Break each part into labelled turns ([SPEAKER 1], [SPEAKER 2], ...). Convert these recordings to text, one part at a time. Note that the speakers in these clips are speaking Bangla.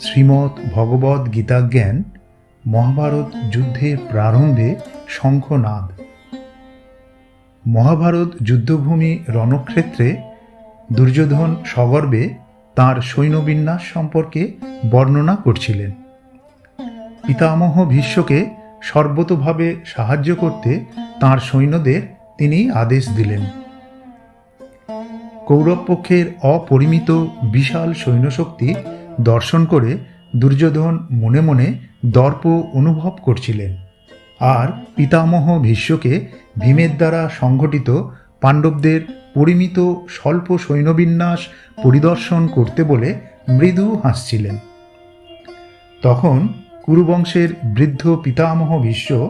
[SPEAKER 1] শ্রীমৎ ভগবদ গীতাজ্ঞান মহাভারত যুদ্ধের প্রারম্ভে শঙ্খনাদ। মহাভারত যুদ্ধভূমি রণক্ষেত্রে দুর্যোধন সগর্বে তাঁর সৈন্যবিন্যাস সম্পর্কে বর্ণনা করছিলেন। পিতামহ ভীষ্মকে সর্বতোভাবে সাহায্য করতে তাঁর সৈন্যদের তিনি আদেশ দিলেন। কৌরব পক্ষের অপরিমিত বিশাল সৈন্যশক্তি দর্শন করে দুর্যোধন মনে মনে দর্প অনুভব করছিলেন। আর পিতামহ ভীষ্মকে ভীমের দ্বারা সংঘটিত পাণ্ডবদের পরিমিত স্বল্প সৈন্যবিন্যাস পরিদর্শন করতে বলে মৃদু হাসছিলেন। তখন কুরুবংশের বৃদ্ধ পিতামহ ভীষ্ম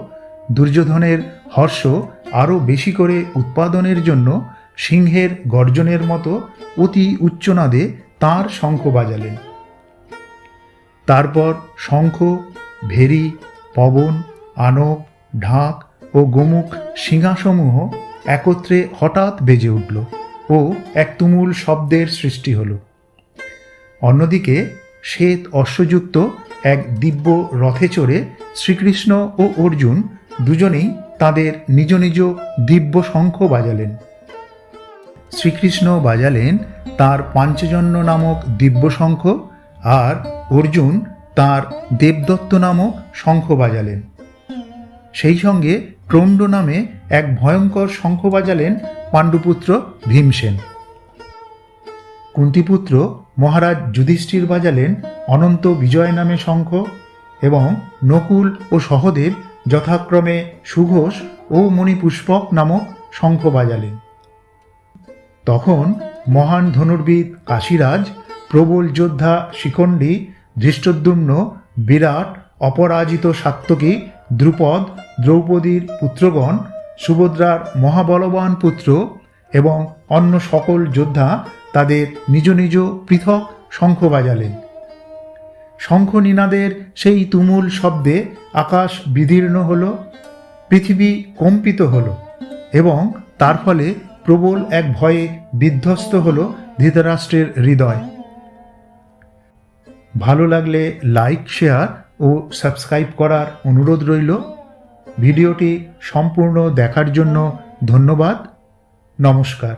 [SPEAKER 1] দুর্যোধনের হর্ষ আরও বেশি করে উৎপাদনের জন্য সিংহের গর্জনের মতো অতি উচ্চনাদে তাঁর শঙ্খ বাজালেন। তারপর শঙ্খ, ভেরি, পবন আনক ঢাক ও গোমুখ সিংহাসমূহ একত্রে হঠাৎ বেজে উঠল ও এক তুমুল শব্দের সৃষ্টি হল। অন্যদিকে শ্বেত অশ্বযুক্ত এক দিব্য রথে চড়ে শ্রীকৃষ্ণ ও অর্জুন দুজনেই তাদের নিজ নিজ দিব্য শঙ্খ বাজালেন। শ্রীকৃষ্ণ বাজালেন তার পাঞ্চজন্য নামক দিব্য শঙ্খ আর অর্জুন তার দেবদত্ত নামক শঙ্খ বাজালেন। সেই সঙ্গে প্রণ্ড নামে এক ভয়ঙ্কর শঙ্খ বাজালেন পাণ্ডুপুত্র ভীমসেন। কুন্তিপুত্র মহারাজ যুধিষ্ঠির বাজালেন অনন্ত বিজয় নামে শঙ্খ এবং নকুল ও সহদেব যথাক্রমে সুঘোষ ও মণিপুষ্পক নামক শঙ্খ বাজালেন। তখন মহান ধনুর্বিদ কাশীরাজ প্রবল যোদ্ধা শিখণ্ডী ধৃষ্টদ্যুম্ন, বিরাট, অপরাজিত সাত্তকী দ্রুপদ, দ্রৌপদীর পুত্রগণ, সুভদ্রার মহাবলবান পুত্র এবং অন্য সকল যোদ্ধা তাদের নিজ নিজ পৃথক শঙ্খ বাজালেন। শঙ্খ নিনাদের সেই তুমুল শব্দে আকাশ বিদীর্ণ হল, পৃথিবী কম্পিত হল এবং তার ফলে প্রবল এক ভয়ে বিধ্বস্ত হল ধৃতরাষ্ট্রের হৃদয়। ভালো লাগলে লাইক শেয়ার ও সাবস্ক্রাইব করার অনুরোধ রইল। ভিডিওটি সম্পূর্ণ দেখার জন্য ধন্যবাদ। নমস্কার।